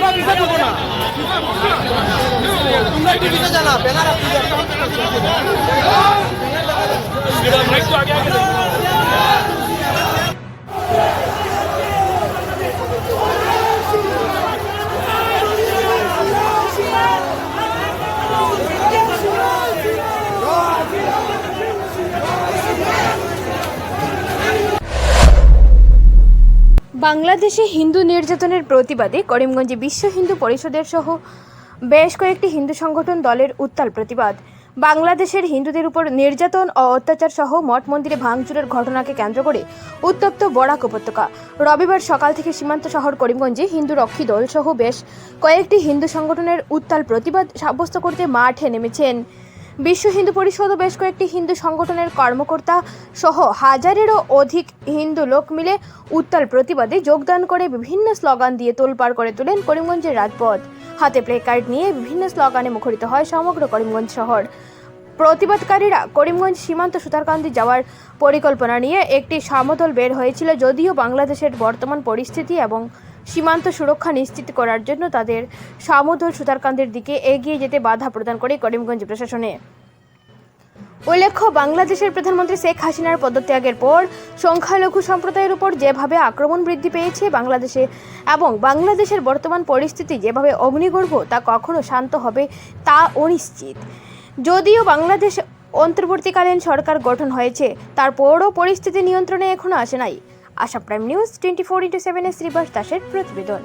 তোমরা ভিসা দেবো না। তোমরা একটু ভিসা জানা বেলার আপনি বাংলাদেশে হিন্দু নির্যাতনের প্রতিবাদে করিমগঞ্জে বিশ্ব হিন্দু পরিষদের সহ বেশ কয়েকটি হিন্দু সংগঠন দলের উত্তাল প্রতিবাদ। বাংলাদেশের হিন্দুদের উপর নির্যাতন ও অত্যাচার সহ মঠ মন্দিরে ভাঙচুরের ঘটনাকে কেন্দ্র করে উত্তপ্ত বরাক উপত্যকা। রবিবার সকাল থেকে সীমান্ত শহর করিমগঞ্জে হিন্দু রক্ষী দল সহ বেশ কয়েকটি হিন্দু সংগঠনের উত্তাল প্রতিবাদ সাব্যস্ত করতে মাঠে নেমেছেন। বিশ্ব হিন্দু পরিষদ বেশ কয়েকটি হিন্দু সংগঠনের কর্মকর্তা সহ হাজারেরও অধিক হিন্দু লোক মিলে উত্তাল প্রতিবাদে যোগদান করে বিভিন্ন স্লোগান দিয়ে তোলপাড় করে তোলেন করিমগঞ্জের রাজপথ। হাতে প্লেকার্ড নিয়ে বিভিন্ন স্লোগানে মুখরিত হয় সমগ্র করিমগঞ্জ শহর। প্রতিবাদকারীরা করিমগঞ্জ সীমান্ত সুতারকান্দি যাওয়ার পরিকল্পনা নিয়ে একটি সমদল বের হয়েছিল যদিও বাংলাদেশের বর্তমান পরিস্থিতি এবং সীমান্ত সুরক্ষা নিশ্চিত করার জন্য তাদের সমদল সুতারকান্দির দিকে এগিয়ে যেতে বাধা প্রদান করে করিমগঞ্জ প্রশাসনে। উল্লেখ্য, বাংলাদেশের প্রধানমন্ত্রী শেখ হাসিনার পদত্যাগের পর সংখ্যালঘু সম্প্রদায়ের উপর যেভাবে আক্রমণ বৃদ্ধি পেয়েছে বাংলাদেশে এবং বাংলাদেশের বর্তমান পরিস্থিতি যেভাবে অগ্নিগর্ভ তা কখনো শান্ত হবে তা অনিশ্চিত। যদিও বাংলাদেশ অন্তর্বর্তীকালীন সরকার গঠন হয়েছে, তারপরও পরিস্থিতি নিয়ন্ত্রণে এখনও আসে নাই। Asha prime news twenty four into seven Shribas দাসের প্রতিবেদন।